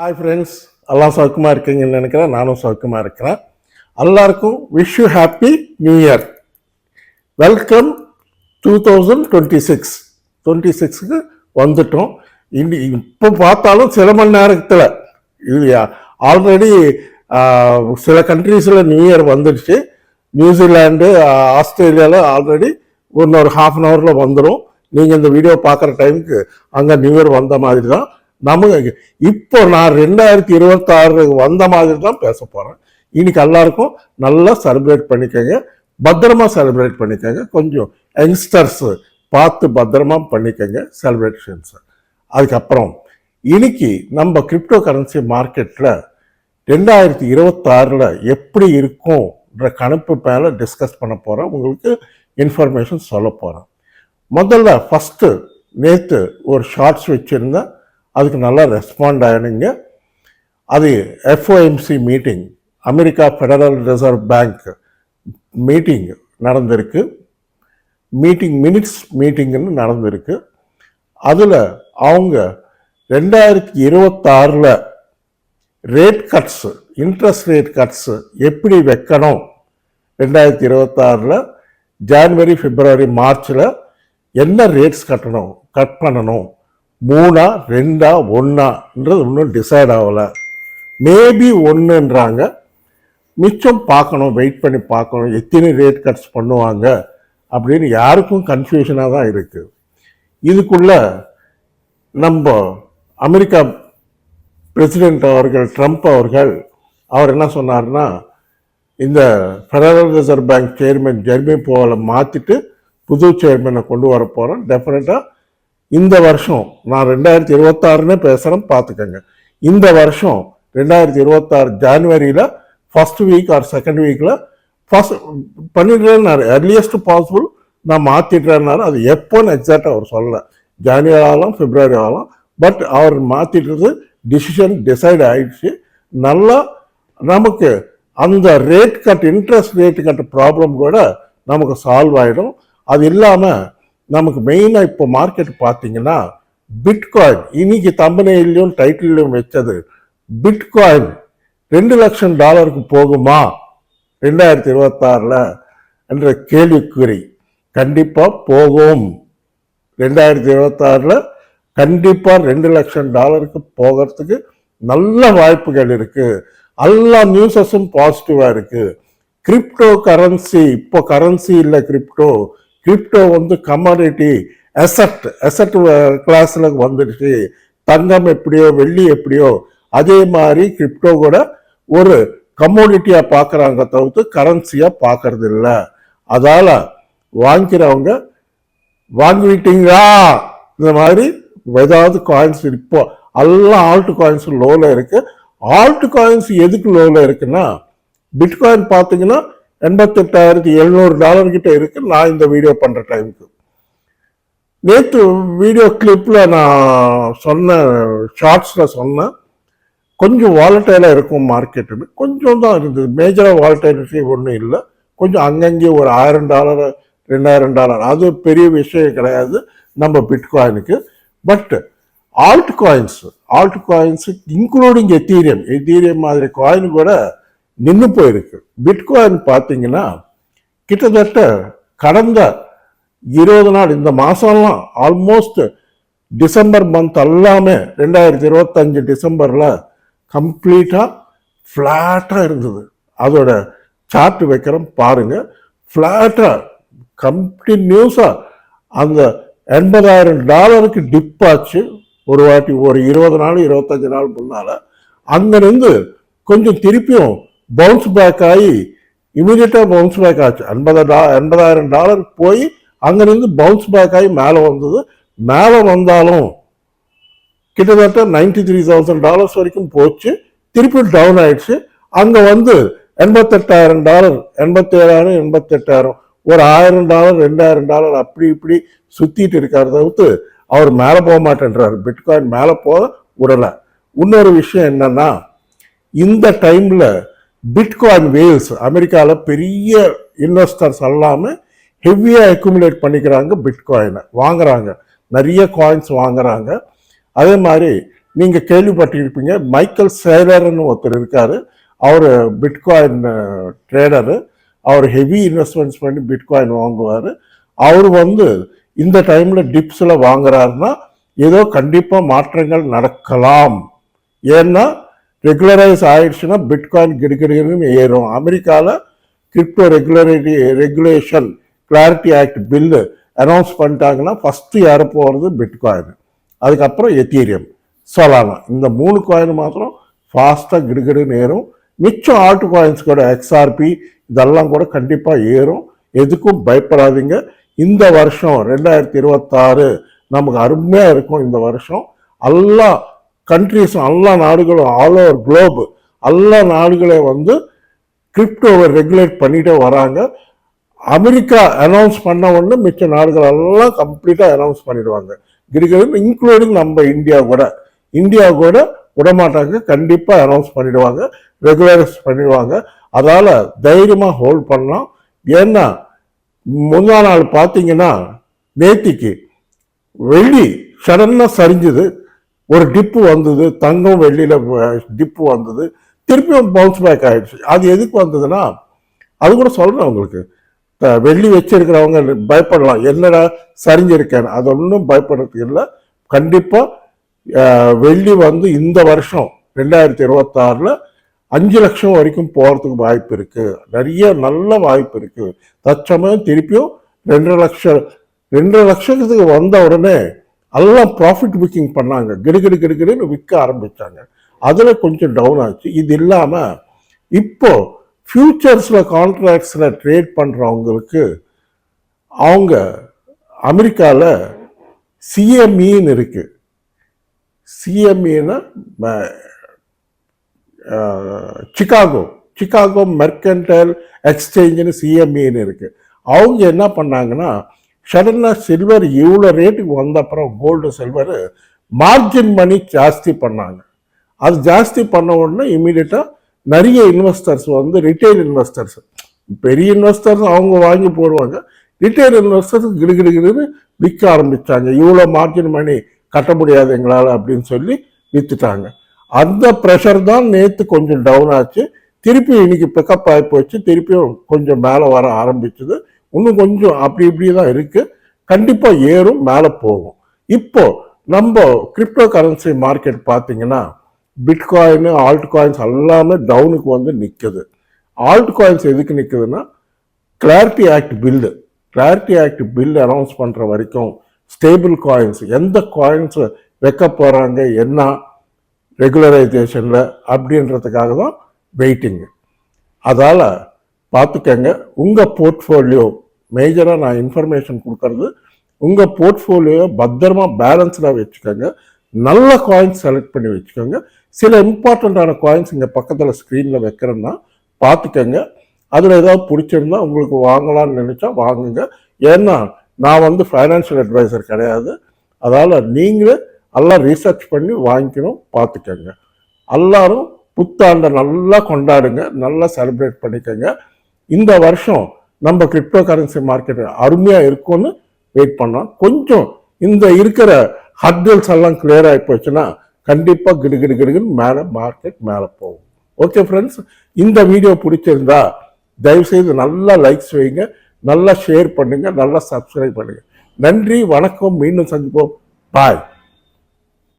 Hi friends எல்லாம் சௌக்கியமாக இருக்கீங்கன்னு நினைக்கிறேன். நானும் சௌக்கியமாக இருக்கிறேன். எல்லாருக்கும் wish you happy new year welcome to thousand twenty six twenty சிக்ஸுக்கு வந்துட்டோம். இன்னி இப்போ பார்த்தாலும் சில மணி நேரத்தில் இது ஆல்ரெடி சில கண்ட்ரீஸில் நியூ இயர் வந்துடுச்சு. நியூசிலாண்டு ஆஸ்திரேலியாவில் ஆல்ரெடி இன்னொரு ஹாஃப் அன் ஹவரில் வந்துடும் நீங்கள் இந்த வீடியோ பார்க்குற டைமுக்கு அங்கே நியூ இயர் வந்த மாதிரி தான். நமக்கு இப்போ நான் ரெண்டாயிரத்தி இருபத்தாறு வந்த மாதிரி தான் பேச போகிறேன் இன்னைக்கு எல்லாருக்கும் நல்லா செலிப்ரேட் பண்ணிக்கோங்க. பத்திரமா செலிப்ரேட் பண்ணிக்கோங்க. கொஞ்சம் யங்ஸ்டர்ஸ் பார்த்து பத்திரமா பண்ணிக்கோங்க செலிப்ரேஷன்ஸை அதுக்கப்புறம் இன்னைக்கு நம்ம கிரிப்டோ கரன்சி மார்க்கெட்டில் ரெண்டாயிரத்தி இருபத்தாறில் எப்படி இருக்கும்ன்ற கணக்கு மேலே டிஸ்கஸ் பண்ண போகிறேன் உங்களுக்கு இன்ஃபர்மேஷன் சொல்ல போகிறேன் முதல்ல ஃபஸ்ட்டு நேற்று ஒரு ஷார்ட்ஸ் வச்சுருந்தேன். அதுக்கு நல்லா ரெஸ்பாண்ட் ஆகினீங்க அது FOMC meeting America federal reserve bank meeting நடந்திருக்கு. மீட்டிங் மினிட்ஸ் மீட்டிங்னு நடந்திருக்கு. அதில் அவங்க ரெண்டாயிரத்தி இருபத்தாறில் rate cuts interest rate cuts எப்படி வைக்கணும்? ரெண்டாயிரத்தி இருபத்தாறில் ஜான்வரி பிப்ரவரி மார்ச்சில் என்ன ரேட்ஸ் கட்டணும் கட் பண்ணணும்? மூணா ரெண்டா ஒன்றான்றது இன்னும் டிசைட் ஆகலை. மேபி ஒன்றுன்றாங்க மிச்சம் பார்க்கணும் வெயிட் பண்ணி பார்க்கணும் எத்தனை ரேட் கட்ஸ் பண்ணுவாங்க அப்படின்னு யாருக்கும் கன்ஃபியூஷனாக தான் இருக்குது இதுக்குள்ள நம்ம அமெரிக்கா பிரசிடென்ட் அவர்கள் ட்ரம்ப் அவர்கள் அவர் என்ன சொன்னார்னா இந்த federal reserve bank chairman Jeremy போவலை மாற்றிட்டு புது சேர்மனை கொண்டு வர போகிறோம் டெஃபினட்டாக இந்த வருஷம் நான் ரெண்டாயிரத்தி இருபத்தாறுன்னு பேசுகிறேன் பார்த்துக்கோங்க இந்த வருஷம் ரெண்டாயிரத்தி இருபத்தாறு ஜான்வரியில் ஃபர்ஸ்ட் வீக் ஆர் செகண்ட் வீக்கில் ஃபர்ஸ்ட் பண்ணிடுறேன்னாரு earliest பாசிபிள் நான் மாற்றிடுறேன்னாரு அது எப்போன்னு எக்ஸாக்டாக அவர் சொல்லலை. ஜான்வரி ஆகலாம் பிப்ரவரி ஆகலாம். பட் அவர் மாற்றிடுறது டிசிஷன் டிசைட் ஆயிடுச்சு. நல்லா நமக்கு அந்த rate cut interest rate cut problem கூட நமக்கு சால்வ் ஆகிடும் அது இல்லாமல் நமக்கு மெயினாக இப்போ மார்க்கெட் பார்த்தீங்கன்னா பிட்காயின் இன்னைக்கு தம்பனையிலையும் டைட்டிலையும் வச்சது பிட்காயின் ரெண்டு லட்சம் டாலருக்கு போகுமா? ரெண்டாயிரத்தி இருபத்தாறில் என்ற கேள்விக்குறி. கண்டிப்பாக போகும். ரெண்டாயிரத்தி இருபத்தாறில் கண்டிப்பாக ரெண்டு லட்சம் டாலருக்கு போகிறதுக்கு நல்ல வாய்ப்புகள் இருக்குது எல்லா நியூஸஸும் பாசிட்டிவாக இருக்குது கிரிப்டோ கரன்சி இப்போ கரன்சி இல்லை கிரிப்டோ கிரிப்டோ வந்து கமாடிட்டி அசட் அசட் கிளாஸில் வந்துடுச்சு. தங்கம் எப்படியோ வெள்ளி எப்படியோ அதே மாதிரி கிரிப்டோ கூட ஒரு கம்யூனிட்டியாக பார்க்குறாங்க தவிர்த்து கரன்சியாக பார்க்கறது இல்லை. அதால் வாங்கிக்கிறவங்க வாங்கிட்டீங்களா? இந்த மாதிரி ஏதாவது காயின்ஸ் இப்போ எல்லாம் ஆல்ட் காயின்ஸ் லோவில் இருக்குது ஆல்ட் காயின்ஸ் எதுக்கு லோவில் இருக்குன்னா பிட்காயின் பார்த்தீங்கன்னா எண்பத்தெட்டாயிரத்தி எழுநூறு டாலர் கிட்ட இருக்கு. நான் இந்த வீடியோ பண்ணுற டைமுக்கு. நேற்று வீடியோ கிளிப்பில் நான் சொன்ன ஷார்ட்ஸில் சொன்னேன் கொஞ்சம் வாலட்டைலாக இருக்கும் மார்க்கெட்டுன்னு கொஞ்சம் தான் இருந்தது. மேஜராக வாலட்டைலிட்டி ஒன்றும் இல்லை. கொஞ்சம் அங்கங்கே ஒரு ஆயிரம் டாலர் ரெண்டாயிரம் டாலர். அது பெரிய விஷயம் கிடையாது. நம்ம பிட்காயினுக்கு but alt coins alt coins including Ethereum Ethereum மாதிரி காயின் கூட நின்று போயிருக்கு. பிட்காயின் பார்த்தீங்கன்னா கிட்டத்தட்ட கடந்த இருபது நாள் இந்த மாதம்லாம் ஆல்மோஸ்ட் டிசம்பர் மந்த் எல்லாமே ரெண்டாயிரத்தி இருபத்தஞ்சு டிசம்பரில் கம்ப்ளீட்டாக ஃப்ளாட்டாக இருந்தது. அதோட சார்ட் வைக்கிறோம் பாருங்க. ஃப்ளாட்டாக கண்டினியூஸாக அந்த எண்பதாயிரம் டாலருக்கு டிப் ஆச்சு. ஒரு வாட்டி ஒரு இருபது நாள் இருபத்தஞ்சு நாள் முன்னால். அங்கேருந்து கொஞ்சம் திருப்பியும் பவுன்ஸ் பேக் ஆகி இமீடியட்டாக பவுன்ஸ் பேக் ஆச்சு. எண்பது டா எண்பதாயிரம் டாலர் போய் அங்கேருந்து பவுன்ஸ் பேக் ஆகி மேலே வந்தது. மேலே வந்தாலும் கிட்டத்தட்ட நைன்டி த்ரீ தௌசண்ட் டாலர்ஸ் வரைக்கும் போச்சு. திருப்பி டவுன் ஆயிடுச்சு. அங்கே வந்து எண்பத்தெட்டாயிரம் டாலர் எண்பத்தேழாயிரம் எண்பத்தெட்டாயிரம் ஒரு ஆயிரம் டாலர் ரெண்டாயிரம் டாலர் அப்படி இப்படி சுற்றிட்டு இருக்கார் தவிர்த்து அவர் மேலே போக மாட்டேன்றார். பிட்காயின் மேலே போக விடலை இன்னொரு விஷயம் என்னன்னா இந்த டைமில் பிட்காயின் வேல்ஸ் அமெரிக்காவில் பெரிய இன்வெஸ்டர்ஸ் எல்லாமே ஹெவியாக அக்யூமுலேட் பண்ணிக்கிறாங்க பிட்காயினை வாங்குறாங்க. நிறைய காயின்ஸ் வாங்குறாங்க. அதே மாதிரி நீங்கள் கேள்விப்பட்டிருப்பீங்க மைக்கேல் சேலர்னு ஒருத்தர் இருக்கார். அவர் பிட்காயின் ட்ரேடரு அவர் ஹெவி இன்வெஸ்ட்மெண்ட்ஸ் பண்ணி பிட்காயின் வாங்குவார். அவர் வந்து இந்த டைமில் டிப்ஸில் வாங்குறாருன்னா ஏதோ கண்டிப்பாக மாற்றங்கள் நடக்கலாம். ஏன்னா ரெகுலரைஸ் ஆயிடுச்சுன்னா பிட்காயின் கிடுகிடுன்னு ஏறும். அமெரிக்காவில் crypto regularity regulation clarity act bill announce பண்ணிட்டாங்கன்னா ஃபஸ்ட்டு யார போகிறது பிட்காயின். அதுக்கப்புறம் எத்தீரியம். சொலானா இந்த மூணு காயின் மாத்திரம் ஃபாஸ்ட்டாக கிடுகிடுன்னு ஏறும். மிச்சம் ஆல்ட் காயின்ஸ் கூட எக்ஸ்ஆர்பி இதெல்லாம் கூட கண்டிப்பாக ஏறும். எதுக்கும் பயப்படாதீங்க. இந்த வருஷம் ரெண்டாயிரத்தி இருபத்தாறு நமக்கு அருமையாக இருக்கும் இந்த வருஷம். எல்லாம் கண்ட்ரீஸும் எல்லா நாடுகளும் ஆல் ஓவர் குளோபு எல்லா நாடுகளையும் வந்து கிரிப்டோவை ரெகுலேட் பண்ணிகிட்டே வராங்க அமெரிக்கா அனௌன்ஸ் பண்ண உடனே மிச்ச நாடுகள் எல்லாம் கம்ப்ளீட்டாக அனௌன்ஸ் பண்ணிடுவாங்க கிரிக்கெட் இன்க்ளூடிங் நம்ம இந்தியா கூட இந்தியா கூட விடமாட்டாங்க கண்டிப்பாக அனௌன்ஸ் பண்ணிடுவாங்க ரெகுலரைஸ் பண்ணிடுவாங்க அதால் தைரியமாக ஹோல்ட் பண்ணலாம். ஏன்னா முந்தா நாள் பார்த்தீங்கன்னா நேத்திக்கு வெள்ளி சடனாக சரிஞ்சுது. ஒரு டிப்பு வந்தது தங்கம் வெள்ளியில் டிப்பு வந்தது திருப்பியும் பவுன்ஸ் பேக் ஆகிடுச்சு அது எதுக்கு வந்ததுன்னா அது கூட சொல்கிறேன் உங்களுக்கு. த- வெள்ளி வச்சிருக்கிறவங்க பயப்படலாம். என்னடா சரிஞ்சிருக்கேன் அது ஒன்றும் பயப்படுறதுக்கு இல்லை. கண்டிப்பாக வெள்ளி வந்து இந்த வருஷம் ரெண்டாயிரத்தி இருபத்தாறில் அஞ்சு லட்சம் வரைக்கும் போகிறதுக்கு வாய்ப்பு இருக்குது நிறைய நல்ல வாய்ப்பு இருக்குது தற்சமயம் திருப்பியும் ரெண்டரை லட்சம் ரெண்டரை லட்சத்துக்கு வந்த உடனே அதெல்லாம் ப்ராஃபிட் புக்கிங் பண்ணாங்க. கிடுகிடு கிடுகிடுன்னு விற்க ஆரம்பிச்சாங்க. அதில் கொஞ்சம் டவுன் ஆச்சு. இது இல்லாமல் இப்போ ஃப்யூச்சர்ஸில் கான்ட்ராக்ட்ஸில் ட்ரேட் பண்ணுறவங்களுக்கு அவங்க அமெரிக்காவில் சிஎம்இன்னு இருக்குது சிஎம்இன்னா சிகாகோ சிகாகோ மெர்கன்டல் எக்ஸ்சேஞ்சுன்னு சிஎம்இன்னு இருக்குது அவங்க என்ன பண்ணாங்கன்னா சடனாக சில்வர் இவ்வளோ ரேட்டுக்கு வந்த அப்புறம் கோல்டு சில்வர் மார்ஜின் மணி ஜாஸ்தி பண்ணாங்க. அது ஜாஸ்தி பண்ண உடனே இமீடியட்டாக நிறைய இன்வெஸ்டர்ஸ் வந்து ரிட்டைல் இன்வெஸ்டர்ஸ் பெரிய இன்வெஸ்டர்ஸ் அவங்க வாங்கி போடுவாங்க. ரிட்டைல் இன்வெஸ்டர்ஸ் கிடுகிடுகிடுன்னு விற்க ஆரம்பிச்சாங்க. இவ்வளோ மார்ஜின் மணி கட்ட முடியாது எங்களால் அப்படின்னு சொல்லி விற்றுட்டாங்க அந்த ப்ரெஷர் தான் நேற்று கொஞ்சம் டவுன் ஆச்சு. திருப்பி இன்னைக்கு பிக்கப் ஆகி போச்சு. திருப்பியும் கொஞ்சம் மேலே வர ஆரம்பிச்சது. இன்னும் கொஞ்சம் அப்படி இப்படி தான் இருக்குது கண்டிப்பாக ஏறும் மேலே போகும். இப்போ நம்ம கிரிப்டோ கரன்சி மார்க்கெட் பார்த்தீங்கன்னா பிட்காயின் ஆல்ட் காயின்ஸ் எல்லாமே டவுனுக்கு வந்து நிற்குது ஆல்ட் காயின்ஸ் எதுக்கு நிற்குதுன்னா clarity act bill clarity act bill announce பண்ணுற வரைக்கும் ஸ்டேபிள் காயின்ஸ் எந்த காயின்ஸ் வைக்க போகிறாங்க என்ன ரெகுலரைசேஷனில் அப்படின்றதுக்காக தான் வெயிட்டிங்கு அதால் பார்த்துக்கங்க. உங்கள் போர்ட்ஃபோலியோ மேஜராக நான் இன்ஃபர்மேஷன் கொடுக்கறது உங்கள் போர்ட்ஃபோலியோ பத்திரமா பேலன்ஸ்டாக வச்சுக்கோங்க. நல்ல காயின்ஸ் செலக்ட் பண்ணி வச்சுக்கோங்க. சில இம்பார்ட்டண்ட்டான காயின்ஸ் இங்கே பக்கத்தில் ஸ்க்ரீனில் வைக்கிறேன்னா பார்த்துக்கங்க. அதில் ஏதாவது பிடிச்சிருந்தா உங்களுக்கு வாங்கலாம்னு நினச்சா வாங்குங்க. ஏன்னா நான் வந்து ஃபைனான்ஷியல் அட்வைசர் கிடையாது. அதால் நீங்களே எல்லாம் ரீசர்ச் பண்ணி வாங்கிக்கணும் பார்த்துக்கங்க. எல்லாரும் புத்தாண்டை நல்லா கொண்டாடுங்க. நல்லா செலிப்ரேட் பண்ணிக்கோங்க. இந்த வருஷம் நம்ம கிரிப்டோ கரன்சி மார்க்கெட் அருமையாக இருக்கும்னு வெயிட் பண்ணோம். கொஞ்சம் இந்த இருக்கிற ஹர்டல்ஸ் எல்லாம் கிளியர் ஆகி போச்சுன்னா கண்டிப்பாக கிடு கிடு கிடுன்னு மேலே மார்க்கெட் மேலே போகும். ஓகே ஃப்ரெண்ட்ஸ் இந்த வீடியோ பிடிச்சிருந்தா தயவுசெய்து நல்லா லைக்ஸ் வைங்க. நல்லா ஷேர் பண்ணுங்கள் நல்லா சப்ஸ்கிரைப் பண்ணுங்கள் நன்றி வணக்கம். மீண்டும் சந்திப்போம். பாய்